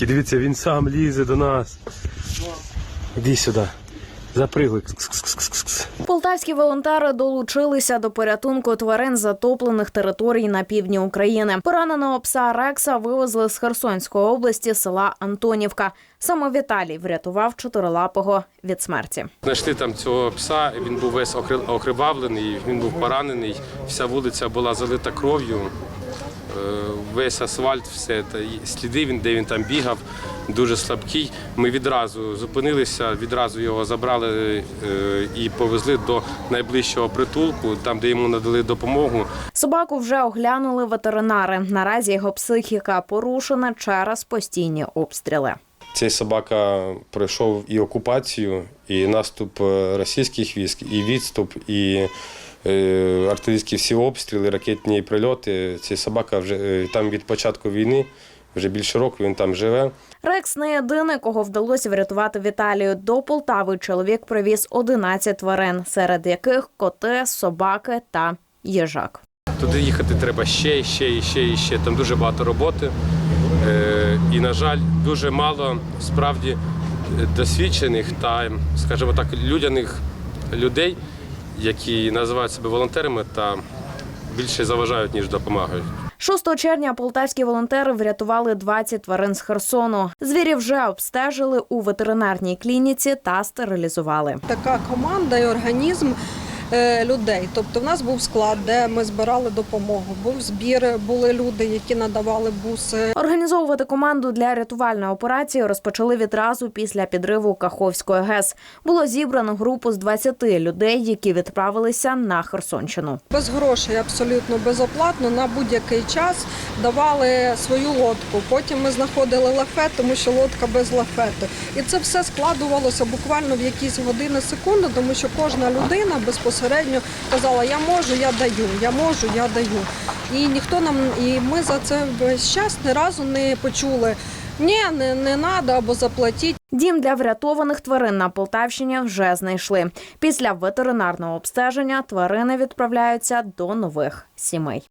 Дивіться, він сам лізе до нас. Іди сюди. Запригли. Полтавські волонтери долучилися до порятунку тварин затоплених територій на півдні України. Пораненого пса Рекса вивезли з Херсонської області села Антонівка. Саме Віталій врятував чотирилапого від смерті. Знайшли там цього пса, він був весь окри- окривавлений, він був поранений, вся вулиця була залита кров'ю, весь асфальт, все та сліди він, де він там бігав, дуже слабкий. Ми відразу зупинилися, відразу його забрали е, і повезли до найближчого притулку, там, де йому надали допомогу. Собаку вже оглянули ветеринари. Наразі його психіка порушена через постійні обстріли. Цей собака пройшов і окупацію, і наступ е, російських військ, і відступ, і е, артилерійські всі обстріли, ракетні прильоти. Цей собака вже е, там від початку війни, вже більше року він там живе. Рекс не єдиний, кого вдалося врятувати Віталію. До Полтави чоловік привіз 11 тварин, серед яких коти, собаки та їжак. Туди їхати треба ще, ще, і ще, і ще. Там дуже багато роботи. Е, І, на жаль, дуже мало справді е, досвідчених та, скажімо так, людяних людей, які називають себе волонтерами та більше заважають, ніж допомагають. 6 червня полтавські волонтери врятували 20 тварин з Херсону. Звірі вже обстежили у ветеринарній клініці та стерилізували. така команда і організм людей. Тобто, в нас був склад, де ми збирали допомогу. Був збір, були люди, які надавали буси. Організовувати команду для рятувальної операції розпочали відразу після підриву Каховської ГЕС. Було зібрано групу з 20 людей, які відправилися на Херсонщину. Без грошей, абсолютно безоплатно на будь-який час давали свою лодку. Потім ми знаходили лафет, тому що лодка без лафету. І це все складувалося буквально в якісь години секунди, тому що кожна людина безпосередньо казала: Я можу, я даю, я можу, я даю. І ніхто нам, і ми за це весь час ні разу не почули. Ні, не, не треба або заплатіть. Дім для врятованих тварин на Полтавщині вже знайшли. Після ветеринарного обстеження тварини відправляються до нових сімей.